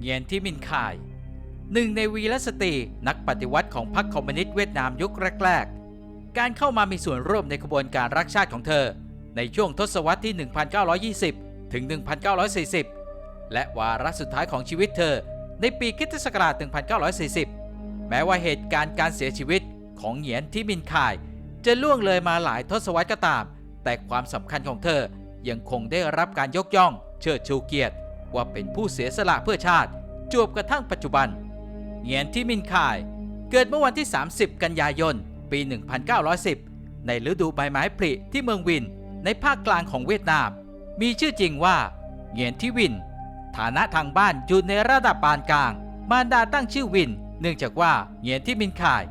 เงียนที่มินคาย หนึ่งในวีรสตรีนักปฏิวัติของพรรคคอมมิวนิสต์เวียดนามยุคแรกๆ การเข้ามามีส่วนร่วมในขบวนการรักชาติของเธอ ในช่วงทศวรรษที่ 1920 ถึง 1940 และวาระสุดท้ายของชีวิตเธอ ในปีคริสตศักราช 1940 แม้ว่าเหตุการณ์การเสียชีวิตของเหงียนที่มินคาย จะล่วงเลยมาหลายทศวรรษก็ตาม แต่ความสำคัญของเธอยังคงได้รับการยกย่องเชิดชูเกียรติ ว่าเป็นผู้เสียสละเพื่อชาติ จวบกระทั่งปัจจุบัน เงียนที่มินคาย เกิดเมื่อวันที่ 30 กันยายน ปี 1910 ในฤดูใบไม้ผลิที่เมืองวิน ในภาคกลางของเวียดนาม มีชื่อจริงว่าเงียนที่วิน ฐานะทางบ้านอยู่ในระดับปานกลาง มารดาตั้งชื่อวิน เนื่องจากว่าเงียนที่มินคาย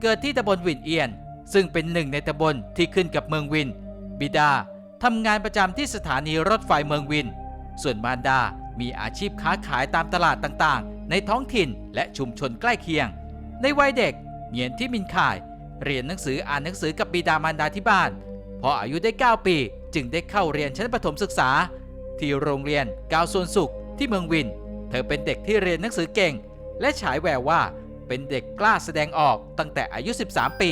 เกิดที่ตำบลวินเอียน ซึ่งเป็นหนึ่งในตำบลที่ขึ้นกับเมืองวิน บิดาทำงานประจำที่สถานีรถไฟเมืองวิน ส่วนมารดา มีอาชีพค้าขายตามตลาดต่างๆ ในท้องถิ่นและชุมชนใกล้เคียง ในวัยเด็กเหงียนที่มินคาย เรียนหนังสืออ่านหนังสือกับบิดามารดาที่บ้าน พออายุได้ 9 ปี จึงได้เข้าเรียนชั้นประถมศึกษา ที่โรงเรียนกาวส่วนสุขที่เมืองวิน เธอเป็นเด็กที่เรียนหนังสือเก่ง และฉายแววว่าเป็นเด็กกล้าแสดงออกตั้งแต่อายุ 13 ปี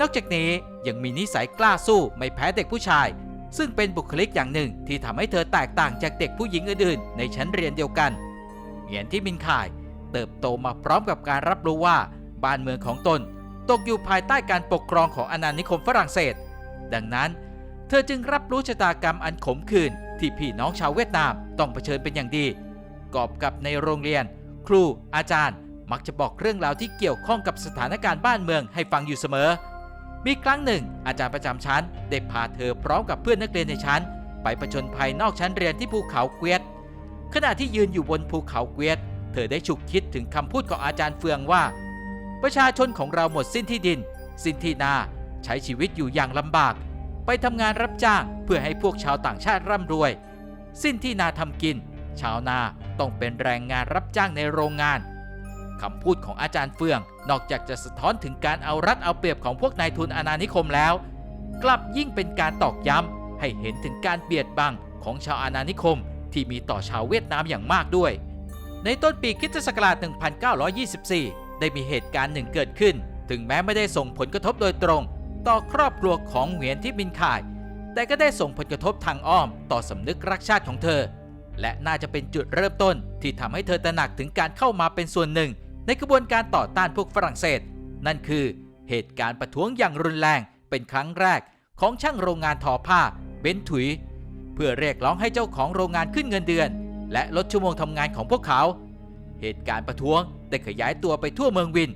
นอกจากนี้ยังมีนิสัยกล้าสู้ไม่แพ้เด็กผู้ชาย ซึ่งเป็นบุคลิกอย่างหนึ่งที่ทำให้เธอแตกต่างจากเด็กผู้หญิงอื่นๆในชั้นเรียนเดียวกันเหงียนที่มินคาย เติบโตมาพร้อมกับการรับรู้ว่าบ้านเมืองของตน ตกอยู่ภายใต้การปกครองของอาณานิคมฝรั่งเศส ดังนั้น เธอจึงรับรู้ชะตากรรมอันขมขื่นที่พี่น้องชาวเวียดนามต้องเผชิญเป็นอย่างดี กอบกับในโรงเรียน ครูอาจารย์ มักจะบอกเรื่องราวที่เกี่ยวข้องกับสถานการณ์บ้านเมืองให้ฟังอยู่เสมอ มีครั้งหนึ่ง อาจารย์ประจำชั้นได้พาเธอพร้อมกับเพื่อนนักเรียนในชั้น ไปประชนภัยนอกชั้นเรียนที่ภูเขาเกวียดขณะที่ยืนอยู่บนภูเขาเกวียดเธอได้ฉุกคิดถึงคำพูดของอาจารย์เฟืองว่า ประชาชนของเราหมดสิ้นที่ดิน สิ้นที่นาใช้ชีวิตอยู่อย่างลำบาก ไปทำงานรับจ้างเพื่อให้พวกชาวต่างชาติร่ำรวย สิ้นที่นาทำกิน ชาวนาต้องเป็นแรงงานรับจ้างในโรงงาน คำพูดของอาจารย์เฟื่อง นอกจากจะสะท้อนถึงการเอารัดเอาเปรียบของพวกนายทุนอาณานิคมแล้ว กลับยิ่งเป็นการตอกย้ำให้เห็นถึงการเบียดบังของชาวอาณานิคม ที่มีต่อชาวเวียดนามอย่างมากด้วย ในต้นปีคริสตศักราช 1924 ได้มีเหตุการณ์หนึ่งเกิดขึ้น ถึงแม้ไม่ได้ส่งผลกระทบโดยตรง ต่อครอบครัวของเหวียนที่มินคาย แต่ก็ได้ส่งผลกระทบทางอ้อม ต่อสำนึกรักชาติของเธอและน่าจะเป็นจุดเริ่มต้นที่ทำให้เธอตระหนักถึงการเข้ามาเป็นส่วนหนึ่ง ในกระบวนการต่อต้านพวกฝรั่งเศส นั่นคือเหตุการณ์ประท้วงอย่างรุนแรงเป็นครั้งแรกของช่างโรงงานทอผ้าเบนถุย เพื่อเรียกร้องให้เจ้าของโรงงานขึ้นเงินเดือน และลดชั่วโมงทำงานของพวกเขา เหตุการณ์ประท้วงได้ขยายตัวไปทั่วเมืองวิน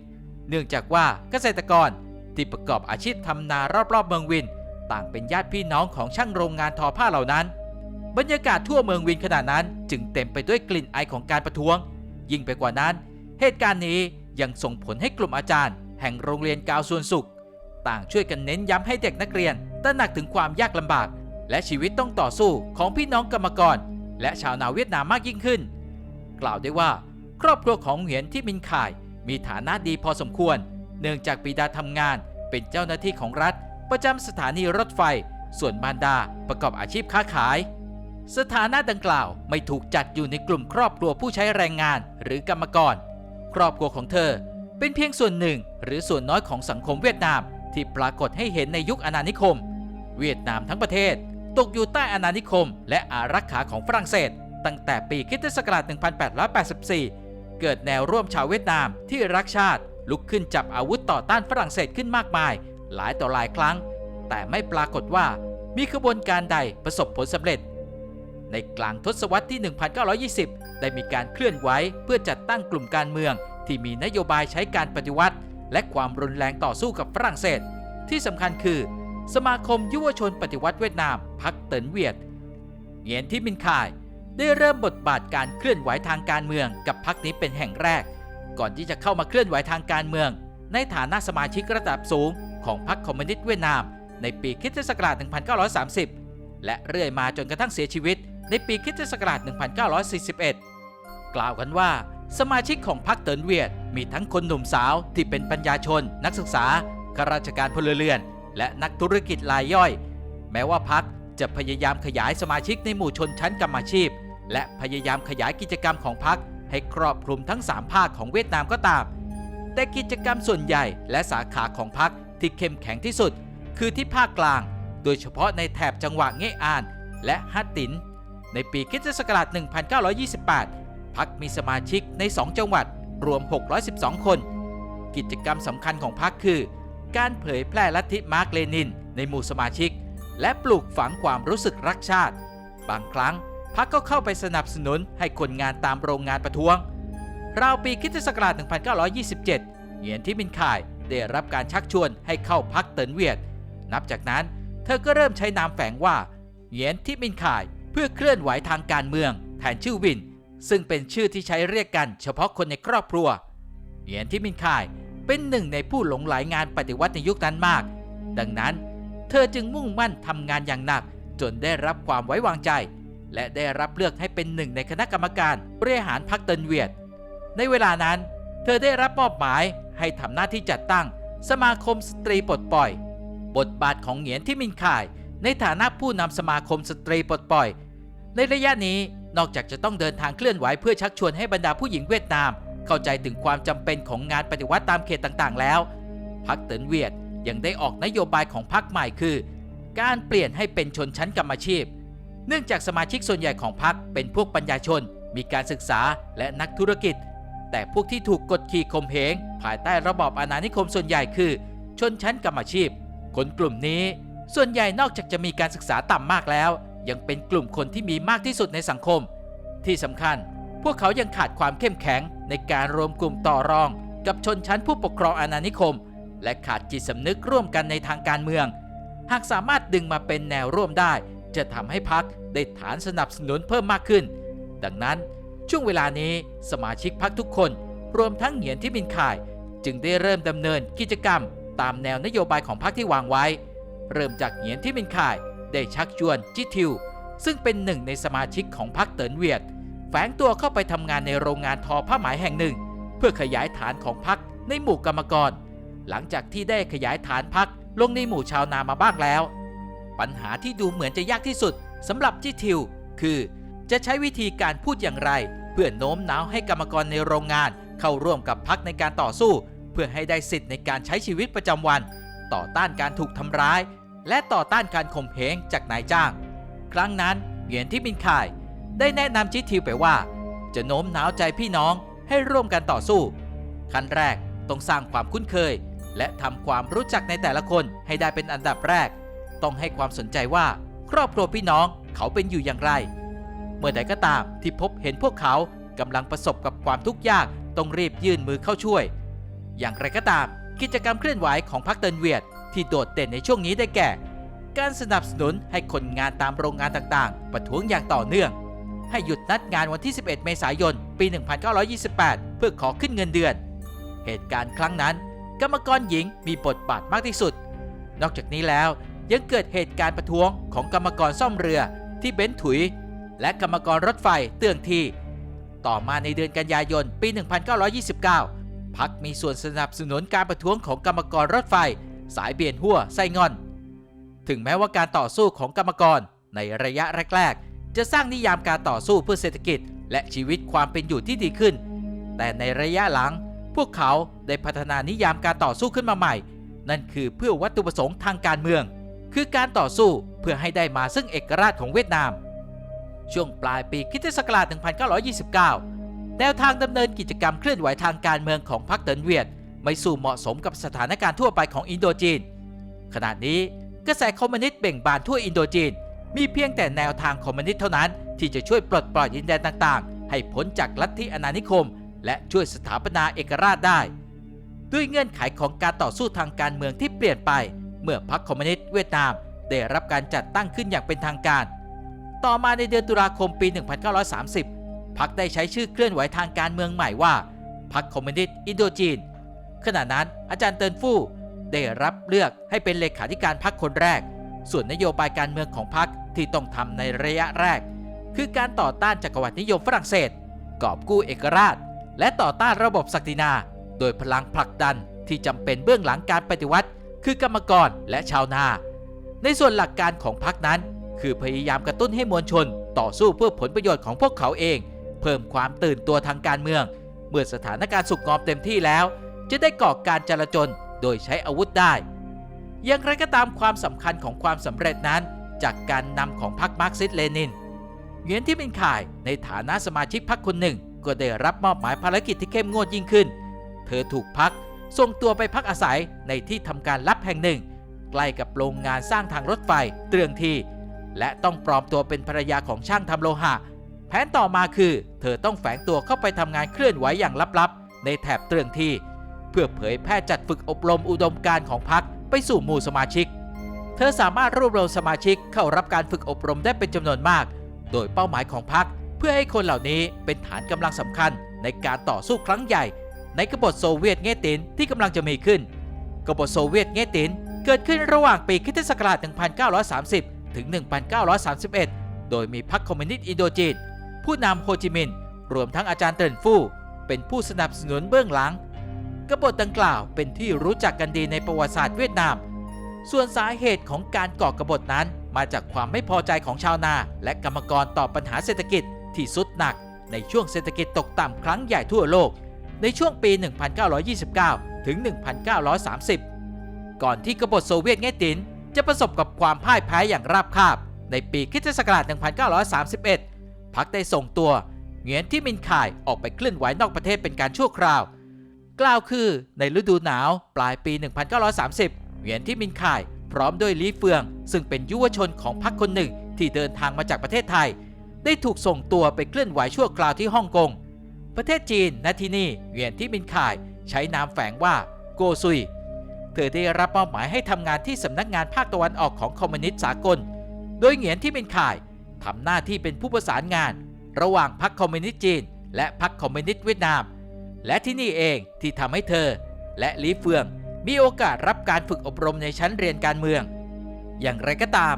เนื่องจากว่าเกษตรกรที่ประกอบอาชีพทำนารอบๆเมืองวิน ต่างเป็นญาติพี่น้องของช่างโรงงานทอผ้าเหล่านั้น บรรยากาศทั่วเมืองวินขณะนั้น จึงเต็มไปด้วยกลิ่นไอของการประท้วง ยิ่งไปกว่านั้น เหตุการณ์นี้ยังส่งผลให้กลุ่มอาจารย์ แห่งโรงเรียนกาวส่วนสุข ต่างช่วยกันเน้นย้ำให้เด็กนักเรียนตระหนักถึงความยากลำบาก และชีวิตต้องต่อสู้ของพี่น้องกรรมกร และชาวนาเวียดนามมากยิ่งขึ้น กล่าวได้ว่า ครอบครัวของเหวียนที่มินข่าย มีฐานะดีพอสมควร เนื่องจากบิดาทำงานเป็นเจ้าหน้าที่ของรัฐ ประจำสถานีรถไฟ ส่วนมารดาประกอบอาชีพค้าขาย สถานะดังกล่าวไม่ถูกจัดอยู่ในกลุ่มครอบครัวผู้ใช้แรงงานหรือกรรมกร ครอบครัวของเธอ เป็นเพียงส่วนหนึ่งหรือส่วนน้อยของสังคมเวียดนามที่ปรากฏให้เห็นในยุคอาณานิคม เวียดนามทั้งประเทศ ตกอยู่ใต้อาณานิคม และอารักขาของฝรั่งเศส ตั้งแต่ปีคิตศักราช1884 เกิดแนวร่วมชาวเวียดนามที่รักชาติ ลุกขึ้นจับอาวุธต่อต้านฝรั่งเศสขึ้นมากมาย หลายต่อหลายครั้ง แต่ไม่ปรากฏว่ามีขบวนการใดประสบผลสำเร็จ ในกลางทศวรรษที่ 1920 ได้มีการเคลื่อนไหวเพื่อจัดตั้งกลุ่มการเมือง ที่มีนโยบายใช้การปฏิวัติ และความรุนแรงต่อสู้กับฝรั่งเศส ที่สำคัญคือ สมาคมยุวชนปฏิวัติเวียดนามพักเตินเวียดเหงียนที่มินคาย ได้เริ่มบทบาทการเคลื่อนไหวทางการเมืองกับพรรคนี้เป็นแห่งแรก ก่อนที่จะเข้ามาเคลื่อนไหวทางการเมือง ในฐานะสมาชิกระดับสูง ของพรรคคอมมิวนิสต์เวียดนาม ในปีคริสตศักราช1930 และเรื่อยมาจนกระทั่งเสียชีวิต ในปีคริสตศักราช 1941 กล่าวกันว่า สมาชิกของพรรคเตินเวียด มีทั้งคนหนุ่มสาวที่เป็นปัญญาชน นักศึกษาข้าราชการพลเรือน และนักธุรกิจรายย่อย แม้ว่าพรรคจะพยายามขยายสมาชิกในหมู่ชนชั้นกรรมาชีพ และพยายามขยายกิจกรรมของพรรคให้ครอบคลุมทั้ง 3 ภาคของเวียดนามก็ตาม แต่กิจกรรมส่วนใหญ่และสาขาของพรรคที่เข้มแข็งที่สุด คือที่ภาคกลาง โดยเฉพาะในแถบจังหวะเงะอาน และฮัตติน ในปีคริสตศักราช 1928พรรคมีสมาชิกใน 2 จังหวัดรวม 612 คน กิจกรรมสำคัญของพรรคคือ การเผยแพร่ลัทธิมาร์กเลนิน ในหมู่สมาชิก และปลูกฝังความรู้สึกรักชาติ บางครั้งพรรคก็เข้าไปสนับสนุนให้คนงานตามโรงงานประท้วง ราวปีคริสตศักราช 1927 เหยียนที่มินข่ายได้รับการชักชวนให้เข้าพักเตินเวียด นับจากนั้นเธอก็เริ่มใช้นามแฝงว่าเหยียนที่มินข่าย เพื่อเคลื่อนไหวทางการเมือง แทนชื่อวิน ซึ่งเป็นชื่อที่ใช้เรียกกันเฉพาะคนในครอบครัวเหยียนที่มินข่ายเป็นหนึ่งในผู้หลงไหลงานปฏิวัติในยุคนั้นมาก ดังนั้นเธอจึงมุ่งมั่นทำงานอย่างหนัก จนได้รับความไว้วางใจ และได้รับเลือกให้เป็นหนึ่งในคณะกรรมการบริหารพรรคเตินเวียด ในเวลานั้น เธอได้รับมอบหมายให้ทำหน้าที่จัดตั้ง สมาคมสตรีปลดปล่อย บทบาทของเหงียนที่มินข่าย ในฐานะผู้นำสมาคมสตรีปลดปล่อย ในระยะนี้นอกจากจะต้องเดินทางเคลื่อนไหวเพื่อชักชวนให้บรรดาผู้หญิงเวียดนาม เข้าใจถึงความจำเป็นของงานปฏิวัติตามเขตต่างๆ แล้วพรรคเตินเวียดยังได้ออกนโยบายของพรรคใหม่คือ การเปลี่ยนให้เป็นชนชั้นกรรมอาชีพ เนื่องจากสมาชิกส่วนใหญ่ของพรรคเป็นพวกปัญญาชน มีการศึกษาและนักธุรกิจ แต่พวกที่ถูกกดขี่ข่มเหงภายใต้ระบอบอาณานิคมส่วนใหญ่คือ ชนชั้นกรรมอาชีพ คนกลุ่มนี้ ส่วนใหญ่นอกจากจะมีการศึกษาต่ำมากแล้ว ยังเป็นกลุ่มคนที่มีมากที่สุดในสังคม ที่สำคัญ พวกเขายังขาดความเข้มแข็งในการรวมกลุ่มต่อรอง กับชนชั้นผู้ปกครองอาณานิคม และขาดจิตสำนึกร่วมกันในทางการเมือง หากสามารถดึงมาเป็นแนวร่วมได้ จะทำให้พรรคได้ฐานสนับสนุนเพิ่มมากขึ้น ดังนั้นช่วงเวลานี้สมาชิกพรรคทุกคน รวมทั้งเหงียนที่มินข่าย จึงได้เริ่มดำเนินกิจกรรม ตามแนวนโยบายของพรรคที่วางไว้ เริ่มจากเหงียนที่มินข่าย ได้ชักชวนจิทิว ซึ่งเป็นหนึ่งในสมาชิกของพรรคเตินเวียด แฝงตัวเข้าไปทำงานในโรงงานทอผ้าไหมแห่งหนึ่ง เพื่อขยายฐานของพรรคในหมู่กรรมกร หลังจากที่ได้ขยายฐานพรรคลงในหมู่ชาวนามาบ้างแล้ว ปัญหาที่ดูเหมือนจะยากที่สุดสำหรับจิทิว คือ จะใช้วิธีการพูดอย่างไร เพื่อโน้มน้าวให้กรรมกรในโรงงาน เข้าร่วมกับพรรคในการต่อสู้ เพื่อให้ได้สิทธิ์ในการใช้ชีวิตประจำวัน ต่อต้านการถูกทำร้าย และต่อต้านการข่มเหงจากนายจ้าง ครั้งนั้นเหยียนที่มินข่าย ได้แนะนำจิทิวไปว่า จะโน้มน้าวใจพี่น้องให้ร่วมกันต่อสู้ ขั้นแรกต้องสร้างความคุ้นเคย และทำความรู้จักในแต่ละคนให้ได้เป็นอันดับแรก ต้องให้ความสนใจว่าครอบครัวพี่น้องเขาเป็นอยู่อย่างไร เมื่อใดก็ตามที่พบเห็นพวกเขากำลังประสบกับความทุกข์ยากต้องรีบยื่นมือเข้าช่วย อย่างไรก็ตามกิจกรรมเคลื่อนไหวของพรรคเตินเวียด ที่โดดเด่นในช่วงนี้ได้แก่ การสนับสนุนให้คนงานตามโรงงานต่างๆ ประท้วงอย่างต่อเนื่อง ให้หยุดนัดงานวันที่ 11 เมษายน ปี 1928 เพื่อขอขึ้นเงินเดือน เหตุการณ์ครั้งนั้น กรรมกรหญิงมีบทบาทมากที่สุด นอกจากนี้แล้วยังเกิดเหตุการณ์ประท้วงของกรรมกรซ่อมเรือที่เบนซ์ถุย และกรรมกรรถไฟเตืองทีต่อมาในเดือนกันยายน ปี 1929 พักมีส่วนสนับสนุนการประท้วงของกรรมกรรถไฟ สายเบียนหัวไซงอน ถึงแม้ว่าการต่อสู้ของกรรมกรในระยะแรกๆ จะสร้างนิยามการต่อสู้เพื่อเศรษฐกิจ และชีวิตความเป็นอยู่ที่ดีขึ้น แต่ในระยะหลัง พวกเขาได้พัฒนานิยามการต่อสู้ขึ้นมาใหม่ นั่นคือเพื่อวัตถุประสงค์ทางการเมือง คือการต่อสู้เพื่อให้ได้มาซึ่งเอกราชของเวียดนาม ช่วงปลายปีคิศักราช1929 แนวทางดำเนินกิจกรรมเคลื่อนไหวทางการเมืองของพรรคเตินเวียด ไม่สู่เหมาะสมกับสถานการณ์ทั่วไปของอินโดจีน ขณะนี้กระแสคอมมิวนิสต์เบ่งบานทั่วอินโดจีน มีเพียงแต่แนวทางคอมมิวนิสต์เท่านั้นที่จะช่วยปลดปล่อยดินแดนต่างๆ ให้พ้นจากลัทธิอาณานิคม และช่วยสถาปนาเอกราชได้ ด้วยเงื่อนไขของการต่อสู้ทางการเมืองที่เปลี่ยนไป เมื่อพรรคคอมมิวนิสต์เวียดนามได้รับการจัดตั้งขึ้นอย่างเป็นทางการ ต่อมาในเดือนตุลาคมปี 1930พรรคได้ใช้ชื่อเคลื่อนไหวทางการเมืองใหม่ว่าพรรคคอมมิวนิสต์อินโดจีน ขณะนั้นอาจารย์เตินฟู่ได้รับเลือกให้เป็นเลขาธิการพรรคคนแรก ส่วนนโยบายการเมืองของพรรคที่ต้องทำในระยะแรก คือการต่อต้านจักรวรรดินิยมฝรั่งเศส กอบกู้เอกราช และต่อต้านระบบศักดินา โดยพลังผลักดันที่จำเป็นเบื้องหลังการปฏิวัติ คือกรรมกรและชาวนา ในส่วนหลักการของพรรคนั้น คือพยายามกระตุ้นให้มวลชน ต่อสู้เพื่อผลประโยชน์ของพวกเขาเอง เพิ่มความตื่นตัวทางการเมือง เมื่อสถานการณ์สุกงอมเต็มที่แล้ว จะได้ก่อการจลาจลโดยใช้อาวุธได้ อย่างไรก็ตามความสำคัญของความสำเร็จนั้นจากการนำของพรรคมาร์กซิสเลนินเหงียนที่เป็นข่ายในฐานะสมาชิกพรรคคนหนึ่ง ก็ได้รับมอบหมายภารกิจที่เข้มงวดยิ่งขึ้น เธอถูกพักส่งตัวไปพักอาศัยในที่ทำการลับแห่งหนึ่ง ใกล้กับโรงงานสร้างทางรถไฟเตืองที และต้องปลอมตัวเป็นภรรยาของช่างทำโลหะ แผนต่อมาคือ เธอต้องแฝงตัวเข้าไปทำงานเคลื่อนไหวอย่างลับๆ ในแถบเตืองที เพื่อเผยแพร่จัดฝึกอบรมอุดมการณ์ของพรรคไปสู่หมู่สมาชิก เธอสามารถรวบรวมสมาชิกเข้ารับการฝึกอบรมได้เป็นจำนวนมาก โดยเป้าหมายของพรรคเพื่อให้คนเหล่านี้เป็นฐานกำลังสำคัญในการต่อสู้ครั้งใหญ่ ในกบฏโซเวียตเงตินที่กำลังจะมีขึ้น กบฏโซเวียตเงตินเกิดขึ้นระหว่างปีคศ1930 ถึง 1931 โดยมีพรรคคอมมิวนิสต์อินโดจีนผู้นำโฮจิมินห์รวมทั้งอาจารย์เตินฟู่เป็นผู้สนับสนุนเบื้องหลัง กบฏดังกล่าวเป็นที่รู้จักกันดีในประวัติศาสตร์เวียดนาม ส่วนสาเหตุของการก่อกบฏนั้นมาจากความไม่พอใจของชาวนา และกรรมกรต่อปัญหาเศรษฐกิจที่สุดหนัก ในช่วงเศรษฐกิจตกต่ำครั้งใหญ่ทั่วโลก ในช่วงปี 1929 ถึง 1930 ก่อนที่กบฏโซเวียตเงตินจะประสบกับความพ่ายแพ้อย่างราบคาบ ในปีคริสตศักราช 1931พักได้ส่งตัว เหงียนที่มินข่ายออกไปเคลื่อนไหวนอกประเทศเป็นการชั่วคราว กล่าวคือในฤดูหนาวปลายปี 1930 เหวียนที่มินข่าย พร้อมด้วยลีเฟือง ซึ่งเป็นยุวชนของพรรคคนหนึ่งที่เดินทางมาจากประเทศไทย ได้ถูกส่งตัวไปเคลื่อนไหวชั่วคราวที่ฮ่องกง ประเทศจีนณที่นี่เหวียนที่มินข่าย ใช้นามแฝงว่าโกซุย เธอได้รับมอบหมายให้ทำงานที่สำนักงานภาคตะวันออกของคอมมิวนิสต์สากล โดยเหงียนที่มินข่ายทำหน้าที่เป็นผู้ประสานงาน ระหว่างพรรคคอมมิวนิสต์จีน และพรรคคอมมิวนิสต์เวียดนาม และที่นี่เองที่ทำให้เธอ และลีเฟืองมีโอกาสรับการฝึกอบรมในชั้นเรียนการเมือง อย่างไรก็ตาม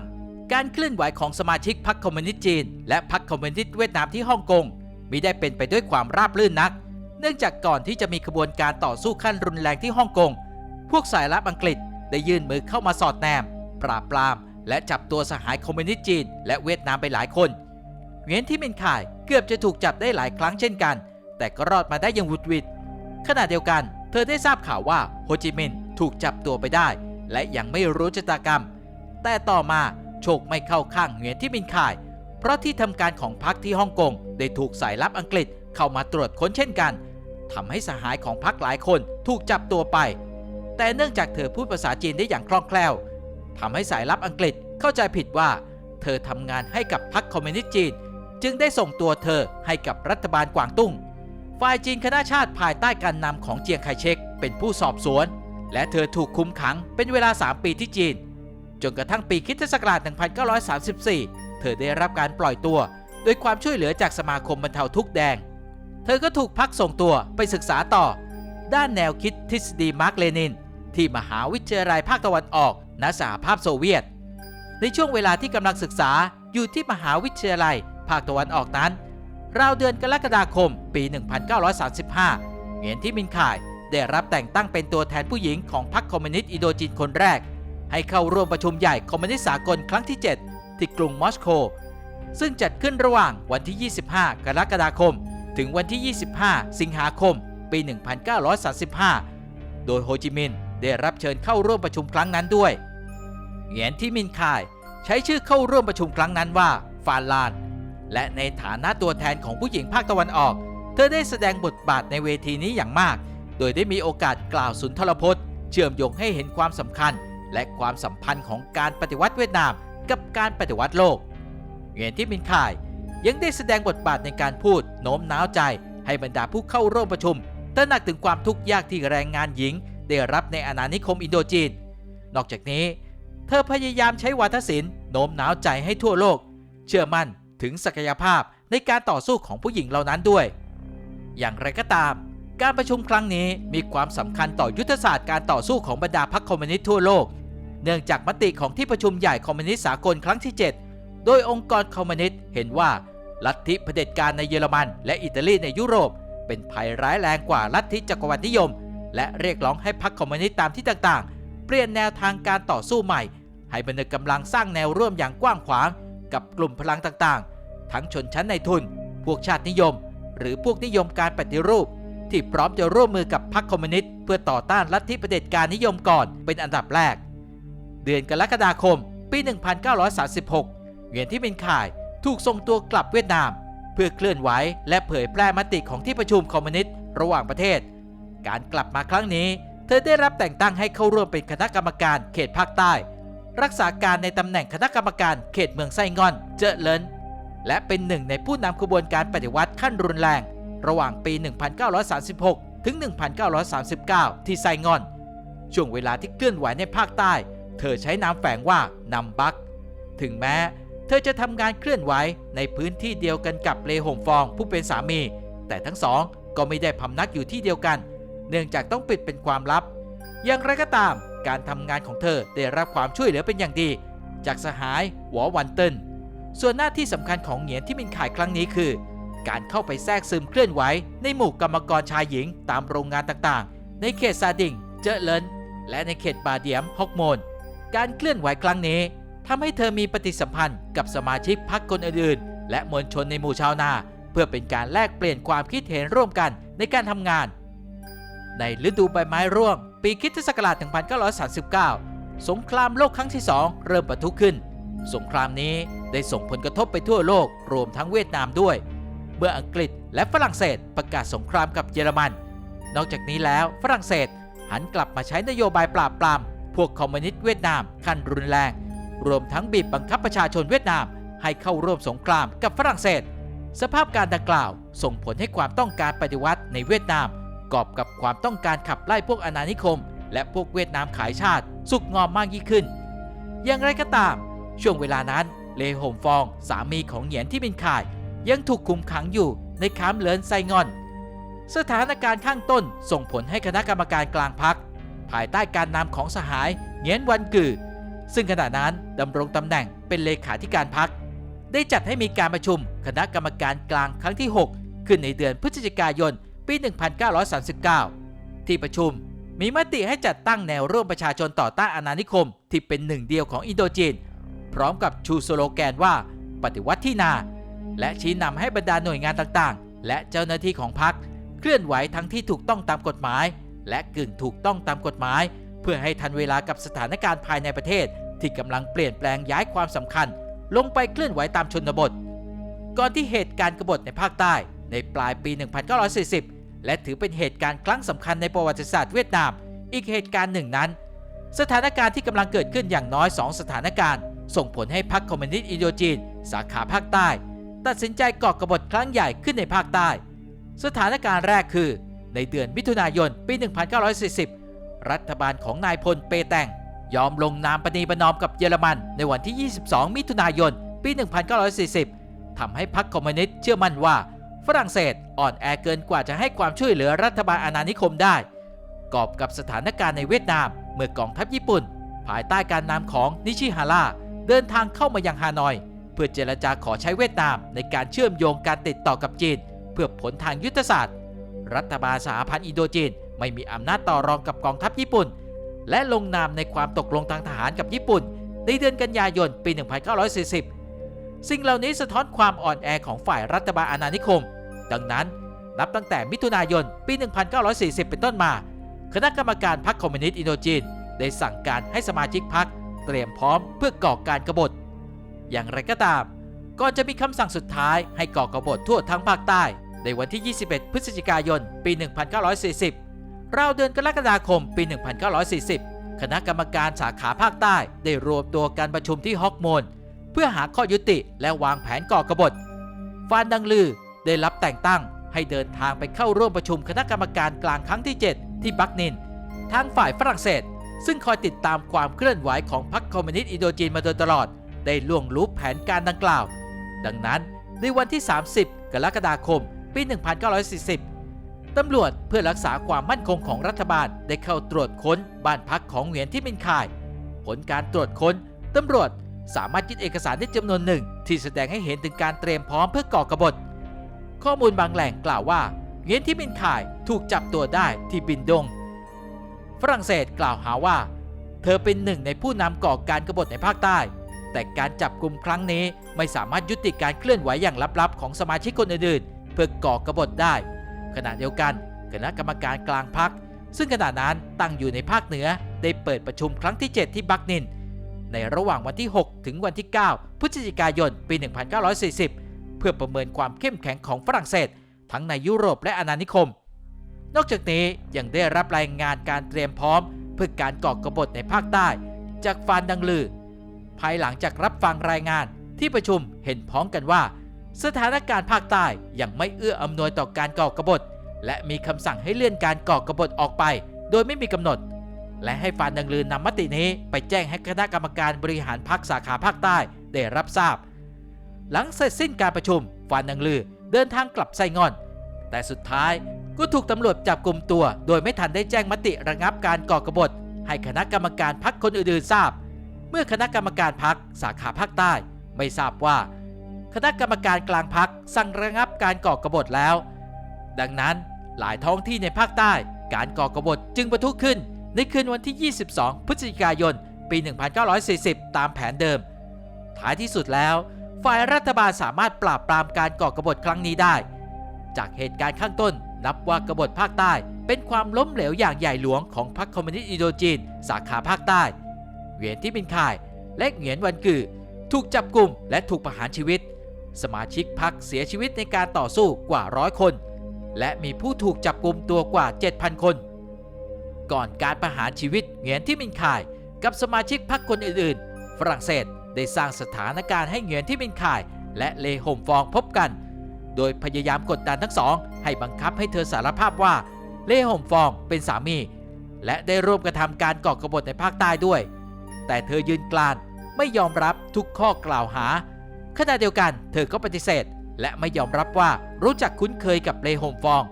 การเคลื่อนไหวของสมาชิกพรรคคอมมิวนิสต์จีน และพรรคคอมมิวนิสต์เวียดนามที่ฮ่องกงมิได้เป็นไปด้วยความราบรื่นนัก เนื่องจากก่อนที่จะมีขบวนการต่อสู้ขั้นรุนแรงที่ฮ่องกง พวกสายลับอังกฤษได้ยื่นมือเข้ามาสอดแนม ปราบปราม และจับตัวสหายคอมมิวนิสต์จีน และเวียดนามไปหลายคนเหวียนที่มินข่ายเกือบจะถูกจับได้หลายครั้งเช่นกัน แต่ก็รอดมาได้อย่างหวุดหวิดขณะเดียวกัน เธอได้ทราบข่าวว่าโฮจิมินห์ถูกจับตัวไปได้ และยังไม่รู้ชะตากรรม แต่ต่อมาโชคไม่เข้าข้างเหงียนที่มินข่าย เพราะที่ทำการของพรรคที่ฮ่องกงได้ถูกสายลับอังกฤษเข้ามาตรวจค้นเช่นกันทำให้สหายของพรรคหลายคนถูกจับตัวไป แต่เนื่องจากเธอพูดภาษาจีนได้อย่างคล่องแคล่วทำให้สายลับอังกฤษเข้าใจผิดว่า เธอทำงานให้กับพรรคคอมมิวนิสต์จีน จึงได้ส่งตัวเธอให้กับรัฐบาลกวางตุ้ง ฝ่ายจีนคณะชาติภายใต้การนำของเจียงไคเชกเป็นผู้สอบสวน และเธอถูกคุมขังเป็นเวลา 3 ปีที่จีน จนกระทั่งปีคริสตศักราช 1934 เธอได้รับการปล่อยตัว โดยความช่วยเหลือจากสมาคมบรรเทาทุกข์แดง เธอก็ถูกพักส่งตัวไปศึกษาต่อ ด้านแนวคิดทฤษฎีมาร์กเลนิน ที่มหาวิทยาลัยภาคตะวันออกณสหภาพโซเวียต ในช่วงเวลาที่กำลังศึกษาอยู่ที่มหาวิทยาลัยภาคตะวันออกนั้น ราวเดือนกรกฎาคมปี 1935 เหงียนที่มินข่ายได้รับแต่งตั้งเป็นตัวแทนผู้หญิงของพรรคคอมมิวนิสต์อินโดจีนคนแรก ให้เข้าร่วมประชุมใหญ่คอมมิวนิสต์สากลครั้งที่ 7 ที่กรุงมอสโก ซึ่งจัดขึ้นระหว่างวันที่ 25 กรกฎาคม ถึงวันที่ 25 สิงหาคม ปี 1935 โดยโฮจิมินห์ได้รับเชิญเข้าร่วมประชุมครั้งนั้นด้วย เหงียนที่มินข่ายใช้ชื่อเข้าร่วมประชุมครั้งนั้นว่าฟานลาน และในฐานะตัวแทนของผู้หญิงภาคตะวันออก เธอได้แสดงบทบาทในเวทีนี้อย่างมาก โดยได้มีโอกาสกล่าวสุนทรพจน์ เชื่อมโยงให้เห็นความสำคัญ และความสัมพันธ์ของการปฏิวัติเวียดนาม กับการปฏิวัติโลกเหงียนที่มินข่าย ยังได้แสดงบทบาทในการพูดโน้มน้าวใจ ให้บรรดาผู้เข้าร่วมประชุมตระหนักถึงความทุกข์ยากที่แรงงานหญิง ได้รับในอาณานิคมอินโดจีน นอกจากนี้ เธอพยายามใช้วาทศิลป์โน้มน้าวใจให้ทั่วโลก เชื่อมั่น ถึงศักยภาพในการต่อสู้ของผู้หญิงเหล่านั้นด้วย อย่างไรก็ตาม การประชุมครั้งนี้มีความสำคัญต่อยุทธศาสตร์การต่อสู้ของบรรดาพรรคคอมมิวนิสต์ทั่วโลก เนื่องจากมติของที่ประชุมใหญ่คอมมิวนิสต์สากลครั้งที่ 7 โดยองค์กรคอมมิวนิสต์เห็นว่าลัทธิเผด็จการในเยอรมัน และอิตาลีในยุโรป เป็นภัยร้ายแรงกว่าลัทธิจักรวรรดินิยม และเรียกร้องให้พรรคคอมมิวนิสต์ตามที่ต่างๆ เปลี่ยนแนวทางการต่อสู้ใหม่ ให้บรรดากำลังสร้างแนวร่วมอย่างกว้างขวาง กับกลุ่มพลังต่างๆ ทั้งชนชั้นในทุน พวกชาตินิยม หรือพวกนิยมการปฏิรูป ที่พร้อมจะร่วมมือกับพรรคคอมมิวนิสต์เพื่อต่อต้านลัทธิเผด็จการนิยมก่อนเป็นอันดับแรก เดือนกรกฎาคม ปี 1936 เหวียนที่เป็นข่ายถูกส่งตัวกลับเวียดนาม เพื่อเคลื่อนไหวและเผยแพร่มติของที่ประชุมคอมมิวนิสต์ระหว่างประเทศ การกลับมาครั้งนี้ เธอได้รับแต่งตั้งให้เข้าร่วมเป็นคณะกรรมการเขตภาคใต้ รักษาการในตำแหน่งคณะกรรมการเขตเมืองไส้งอน เจอเลินและเป็นหนึ่งในผู้นำขบวนการปฏิวัติขั้นรุนแรง ระหว่างปี 1936 ถึง 1939 ที่ไซงอน ช่วงเวลาที่เคลื่อนไหวในภาคใต้ เธอใช้นามแฝงว่านำบัก ถึงแม้ เธอจะทำงานเคลื่อนไหวในพื้นที่เดียวกันกับเลหงฟองผู้เป็นสามี แต่ทั้งสองก็ไม่ได้พำนักอยู่ที่เดียวกัน เนื่องจากต้องปิดเป็นความลับ อย่างไรก็ตาม การทำงานของเธอได้รับความช่วยเหลือเป็นอย่างดี จากสหายหวอวันเตินส่วนหน้าที่สำคัญของเหงียนที่มินขายครั้งนี้คือ การเข้าไปแทรกซึมเคลื่อนไหวในหมู่กรรมกรชายหญิงตามโรงงานต่างๆ ในเขตซาดิง เจอเลนและในเขตบาเดียมฮอกโมน การเคลื่อนไหวครั้งนี้ทำให้เธอมีปฏิสัมพันธ์กับสมาชิกพรรคคนอื่นๆ และมวลชนในหมู่ชาวนา เพื่อเป็นการแลกเปลี่ยนความคิดเห็นร่วมกันในการทำงาน ในฤดูใบไม้ร่วง ปีคริสตศักราช 1939 สงครามโลกครั้งที่ 2 เริ่มปะทุขึ้น สงครามนี้ได้ส่งผลกระทบไปทั่วโลกรวมทั้งเวียดนามด้วย เมื่ออังกฤษและฝรั่งเศสประกาศสงครามกับเยอรมัน นอกจากนี้แล้วฝรั่งเศสหันกลับมาใช้นโยบายปราบปราม พวกคอมมิวนิสต์เวียดนามขั้นรุนแรง รวมทั้งบีบบังคับประชาชนเวียดนาม ให้เข้าร่วมสงครามกับฝรั่งเศส สภาพการดังกล่าว ส่งผลให้ความต้องการปฏิวัติในเวียดนาม กอบกับความต้องการขับไล่พวกอาณานิคม และพวกเวียดนามขายชาติ สุกงอมมากยิ่งขึ้น อย่างไรก็ตาม ช่วงเวลานั้นเลโฮมฟองสามีของเหงียนที่เป็นข่าย ยังถูกคุมขังอยู่ในคามเลินไซงอน สถานการณ์ข้างต้นส่งผลให้คณะกรรมการกลางพัก ภายใต้การนำของสหายเหงียนวันกือ ซึ่งขณะนั้นดำรงตำแหน่งเป็นเลขาธิการพัก ได้จัดให้มีการประชุมคณะกรรมการกลางครั้งที่ 6 ขึ้นในเดือนพฤศจิกายน ปี 1939 ที่ประชุมมีมติให้จัดตั้งแนวร่วมประชาชนต่อต้านอาณานิคม ที่เป็นหนึ่งเดียวของอินโดจีน พร้อมกับชูสโลแกนว่าปฏิวัติที่นา และชี้นำให้บรรดาหน่วยงานต่างๆ และเจ้าหน้าที่ของพรรคเคลื่อนไหวทั้งที่ถูกต้องตามกฎหมาย และกึ่งถูกต้องตามกฎหมาย เพื่อให้ทันเวลากับสถานการณ์ภายในประเทศ ที่กำลังเปลี่ยนแปลงย้ายความสำคัญ ลงไปเคลื่อนไหวตามชนบท ก่อนที่เหตุการณ์กบฏในภาคใต้ในปลายปี 1940 และถือเป็นเหตุการณ์ครั้งสำคัญในประวัติศาสตร์เวียดนาม อีกเหตุการณ์หนึ่งนั้น สถานการณ์ที่กำลังเกิดขึ้นอย่างน้อย 2 สถานการณ์ ส่งผลให้พรรคคอมมิวนิสต์อินโดจีน สาขาภาคใต้ ตัดสินใจก่อกบฏครั้งใหญ่ขึ้นในภาคใต้ สถานการณ์แรกคือ ในเดือนมิถุนายนปี 1940 รัฐบาลของนายพลเปแตงยอมลงนามปณีประนอมกับเยอรมัน ในวันที่ 22 มิถุนายน ปี 1940 ทำให้พรรคคอมมิวนิสต์เชื่อมั่นว่า ฝรั่งเศสอ่อนแอเกินกว่าจะให้ความช่วยเหลือรัฐบาลอาณานิคมได้ กอบกับสถานการณ์ในเวียดนาม เมื่อกองทัพญี่ปุ่น ภายใต้การนำของนิชิฮาร่าเดินทางเข้ามายังฮานอย เพื่อเจรจาขอใช้เวียดนามในการเชื่อมโยงการติดต่อกับจีน เพื่อผลทางยุทธศาสตร์ รัฐบาลสหพันธ์อินโดจีน ไม่มีอำนาจต่อรองกับกองทัพญี่ปุ่น และลงนามในความตกลงทางทหารกับญี่ปุ่น ในเดือนกันยายนปี 1940 สิ่งเหล่านี้สะท้อนความอ่อนแอของฝ่ายรัฐบาลอาณานิคม ดังนั้นนับตั้งแต่มิถุนายนปี 1940 เป็นต้นมา คณะกรรมการพรรคคอมมิวนิสต์อินโดจีน ได้สั่งการให้สมาชิกพรรคเตรียมพร้อมเพื่อก่อการกบฏ อย่างไรก็ตามก่อนจะมีคำสั่งสุดท้ายให้ก่อกบฏทั่วทั้งภาคใต้ ในวันที่ 21 พฤศจิกายน ปี 1940 ราวเดือนกรกฎาคม ปี 1940 คณะกรรมการสาขาภาคใต้ได้รวมตัวกันประชุมที่ฮอกโมน เพื่อหาข้อยุติและวางแผนก่อกบฏ ฟานดังลือได้รับแต่งตั้งให้เดินทางไปเข้าร่วมประชุมคณะกรรมการกลางครั้งที่ 7 ที่บักนิน ทางฝ่ายฝรั่งเศส ซึ่งคอยติดตามความเคลื่อนไหวของพรรคคอมมิวนิสต์อินโดจีนมาโดยตลอด ได้ล่วงรู้แผนการดังกล่าว ดังนั้นในวันที่ 30 กรกฎาคม ปี 1940 ตำรวจเพื่อรักษาความมั่นคงของรัฐบาลได้เข้าตรวจค้นบ้านพักของเหวียนที่มินคาย ผลการตรวจค้นตำรวจ สามารถยึดเอกสารได้จำนวนหนึ่ง ที่แสดงให้เห็นถึงการเตรียมพร้อมเพื่อก่อกบฏ ข้อมูลบางแหล่งกล่าวว่าเหวียนที่มินคายถูกจับตัวได้ที่บินดง ฝรั่งเศสกล่าวหาว่า เธอเป็นหนึ่งในผู้นำก่อการกบฏในภาคใต้ แต่การจับกลุ่มครั้งนี้ไม่สามารถยุติการเคลื่อนไหวอย่างลับๆ ของสมาชิกคนอื่นๆเพื่อก่อกบฏได้ ขณะเดียวกันคณะกรรมการกลางพักซึ่งขณะนั้นตั้งอยู่ในภาคเหนือได้เปิดประชุมครั้งที่ 7 ที่บักนิน ในระหว่างวันที่ 6 ถึงวันที่ 9 พฤศจิกายน ปี 1940 เพื่อประเมินความเข้มแข็งของฝรั่งเศส ทั้งในยุโรปและอาณานิคม นอกจากนี้ยังได้รับรายงานการเตรียมพร้อม เพื่อการก่อกบฏในภาคใต้ จากฟานดังลือ ภายหลังจากรับฟังรายงานที่ประชุมเห็นพ้องกันว่า สถานการณ์ภาคใต้ยังไม่เอื้ออำนวยต่อการก่อกบฏและมีคำสั่งให้เลื่อนการก่อกบฏออกไป โดยไม่มีกำหนด และให้ฟานดังลือนำมตินี้ไปแจ้งให้คณะกรรมการบริหารพรรคสาขาภาคใต้ได้รับทราบ หลังเสร็จสิ้นการประชุมฟานดังลือเดินทางกลับไซงอน แต่สุดท้ายก็ถูกตำรวจจับกลุ่มตัว โดยไม่ทันได้แจ้งมติระงับการก่อกบฏ ให้คณะกรรมการพักคนอื่นๆทราบ เมื่อคณะกรรมการพักสาขาภาคใต้ ไม่ทราบว่า คณะกรรมการกลางพักสั่งระงับการก่อกบฏแล้ว ดังนั้นหลายท้องที่ในภาคใต้การก่อกบฏจึงประทุขึ้น ในคืนวันที่ 22 พฤศจิกายน ปี 1940 ตามแผนเดิม ท้ายที่สุดแล้ว ฝ่ายรัฐบาลสามารถปราบปรามการก่อกบฏครั้งนี้ได้ จากเหตุการณ์ข้างต้น นับว่ากบฏภาคใต้ เป็นความล้มเหลวอย่างใหญ่หลวงของพรรคคอมมิวนิสต์อินโดจีน สาขาภาคใต้ เหวียนที่บินข่าย และเหงียนวันกือ ถูกจับกลุ่มและถูกประหารชีวิต สมาชิกพรรคเสียชีวิตในการต่อสู้กว่าร้อยคน และมีผู้ถูกจับกลุ่มตัวกว่า 7,000 คน ก่อนการประหารชีวิตเหงียนที่มินข่าย กับสมาชิกพรรคคนอื่นๆ ฝรั่งเศสได้สร้างสถานการณ์ให้เหงียนที่มินข่าย และเลโฮมฟองพบกัน โดยพยายามกดดันทั้งสอง ให้บังคับให้เธอสารภาพว่าเล่ห่มฟองเป็นสามี และได้ร่วมกระทำการก่อกบฏในภาคใต้ด้วย แต่เธอยืนกลานไม่ยอมรับทุกข้อกล่าวหา ขณะเดียวกันเธอก็ปฏิเสธ และไม่ยอมรับว่ารู้จักคุ้นเคยกับเลโฮมฟอง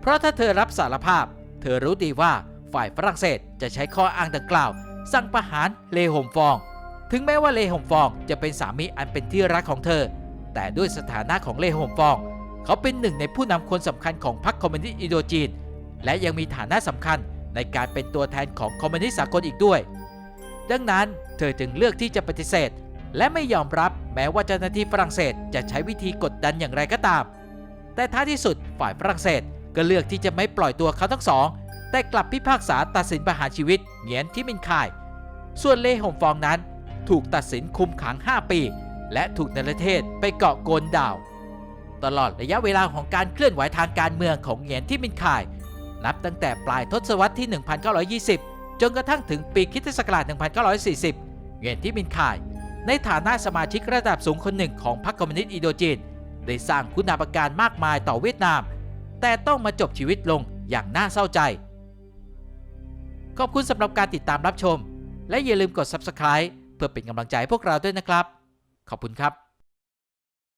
เพราะถ้าเธอรับสารภาพ เธอรู้ดีว่า ฝ่ายฝรั่งเศสจะใช้ข้ออ้างดังกล่าว สั่งประหารเลโฮมฟอง ถึงแม้ว่าเลโฮมฟองจะเป็นสามีอันเป็นที่รักของเธอ แต่ด้วยสถานะของเลโฮมฟอง เขาเป็นหนึ่งในผู้นำคนสำคัญของพรรคคอมมิวนิสต์อินโดจีน และยังมีฐานะสำคัญในการเป็นตัวแทนของคอมมิวนิสต์สากลอีกด้วย ดังนั้นเธอจึงเลือกที่จะปฏิเสธ และไม่ยอมรับแม้ว่าเจ้าหน้าที่ฝรั่งเศสจะใช้วิธีกดดันอย่างไรก็ตาม แต่ท้ายที่สุดฝ่ายฝรั่งเศสก็เลือกที่จะไม่ปล่อยตัวเขาทั้งสอง แต่กลับพิพากษาตัดสินประหารชีวิตเหงียนที่มินคาย ส่วนเล่หงฟองนั้นถูกตัดสินคุมขัง 5 ปี และถูกนรเทศไปเกาะโกนดาว ตลอดระยะเวลาของการเคลื่อนไหวทางการเมืองของเหงียนที่มินคาย นับตั้งแต่ปลายทศวรรษที่ 1920 จนกระทั่งถึงปีคริสตศักราช 1940 เหงียนที่มินคาย ในฐานะสมาชิกระดับสูงคนหนึ่งของพรรคคอมมิวนิสต์อินโดจีนได้สร้างคุณาภการมากมายต่อเวียดนาม แต่ต้องมาจบชีวิตลงอย่างน่าเศร้าใจ ขอบคุณสำหรับการติดตามรับชม และอย่าลืมกด Subscribe เพื่อเป็นกำลังใจให้พวกเราด้วยนะครับ ขอบคุณครับ